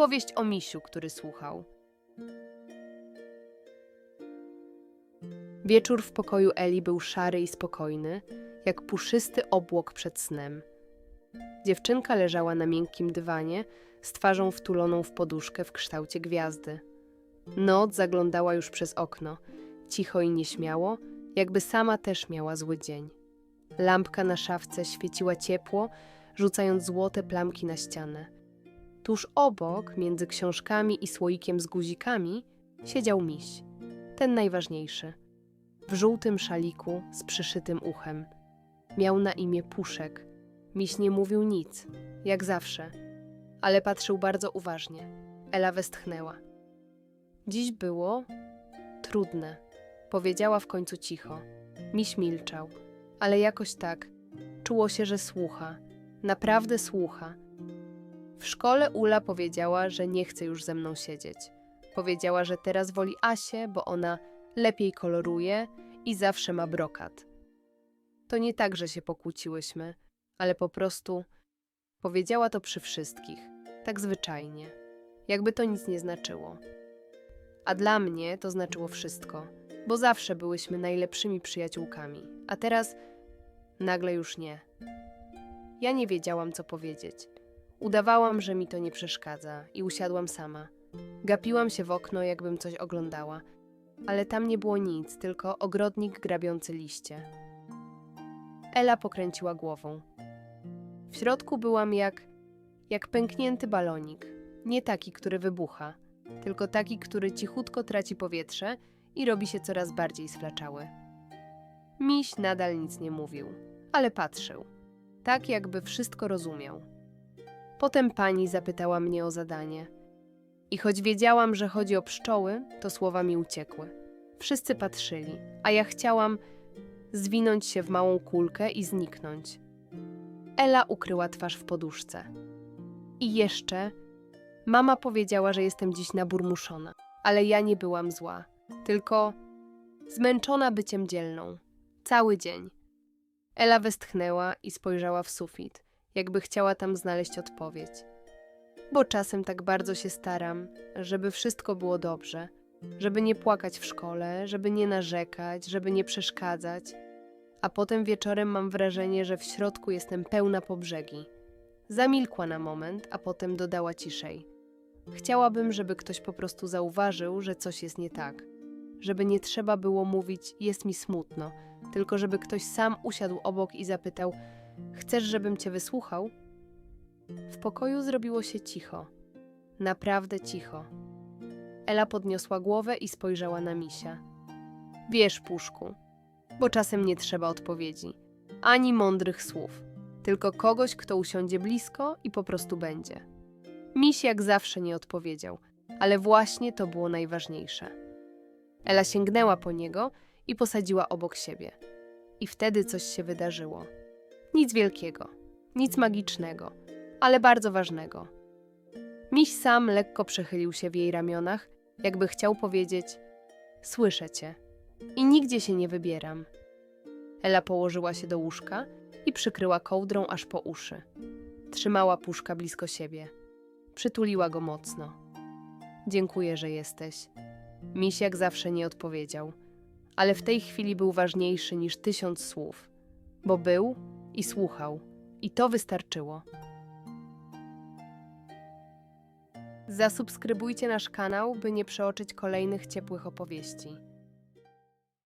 Opowieść o misiu, który słuchał. Wieczór w pokoju Eli był szary i spokojny, jak puszysty obłok przed snem. Dziewczynka leżała na miękkim dywanie, z twarzą wtuloną w poduszkę w kształcie gwiazdy. Noc zaglądała już przez okno, cicho i nieśmiało, jakby sama też miała zły dzień. Lampka na szafce świeciła ciepło, rzucając złote plamki na ścianę. Tuż obok, między książkami i słoikiem z guzikami, siedział miś. Ten najważniejszy. W żółtym szaliku z przyszytym uchem. Miał na imię Puszek. Miś nie mówił nic, jak zawsze, ale patrzył bardzo uważnie. Ela westchnęła. Dziś było trudne, powiedziała w końcu cicho. Miś milczał, ale jakoś tak czuło się, że słucha, naprawdę słucha. W szkole Ula powiedziała, że nie chce już ze mną siedzieć. Powiedziała, że teraz woli Asię, bo ona lepiej koloruje i zawsze ma brokat. To nie tak, że się pokłóciłyśmy, ale po prostu powiedziała to przy wszystkich, tak zwyczajnie, jakby to nic nie znaczyło. A dla mnie to znaczyło wszystko, bo zawsze byłyśmy najlepszymi przyjaciółkami, a teraz nagle już nie. Ja nie wiedziałam, co powiedzieć. Udawałam, że mi to nie przeszkadza i usiadłam sama. Gapiłam się w okno, jakbym coś oglądała, ale tam nie było nic, tylko ogrodnik grabiący liście. Ela pokręciła głową. W środku byłam jak, jak pęknięty balonik. Nie taki, który wybucha, tylko taki, który cichutko traci powietrze i robi się coraz bardziej sflaczały. Miś nadal nic nie mówił, ale patrzył, tak jakby wszystko rozumiał. Potem pani zapytała mnie o zadanie. I choć wiedziałam, że chodzi o pszczoły, to słowa mi uciekły. Wszyscy patrzyli, a ja chciałam zwinąć się w małą kulkę i zniknąć. Ela ukryła twarz w poduszce. I jeszcze mama powiedziała, że jestem dziś naburmuszona, ale ja nie byłam zła, tylko zmęczona byciem dzielną. Cały dzień. Ela westchnęła i spojrzała w sufit, jakby chciała tam znaleźć odpowiedź. Bo czasem tak bardzo się staram, żeby wszystko było dobrze, żeby nie płakać w szkole, żeby nie narzekać, żeby nie przeszkadzać, a potem wieczorem mam wrażenie, że w środku jestem pełna po brzegi. Zamilkła na moment, a potem dodała ciszej. Chciałabym, żeby ktoś po prostu zauważył, że coś jest nie tak. Żeby nie trzeba było mówić, jest mi smutno, tylko żeby ktoś sam usiadł obok i zapytał: Chcesz, żebym cię wysłuchał? W pokoju zrobiło się cicho. Naprawdę cicho. Ela podniosła głowę i spojrzała na misia. Wiesz, puszku, bo czasem nie trzeba odpowiedzi, ani mądrych słów, tylko kogoś, kto usiądzie blisko i po prostu będzie. Miś jak zawsze nie odpowiedział, ale właśnie to było najważniejsze. Ela sięgnęła po niego i posadziła obok siebie. I wtedy coś się wydarzyło. Nic wielkiego, nic magicznego, ale bardzo ważnego. Miś sam lekko przechylił się w jej ramionach, jakby chciał powiedzieć: Słyszę cię i nigdzie się nie wybieram. Ela położyła się do łóżka i przykryła kołdrą aż po uszy. Trzymała puszka blisko siebie. Przytuliła go mocno. Dziękuję, że jesteś. Miś jak zawsze nie odpowiedział, ale w tej chwili był ważniejszy niż tysiąc słów, bo był i słuchał, i to wystarczyło. Zasubskrybujcie nasz kanał, by nie przeoczyć kolejnych ciepłych opowieści.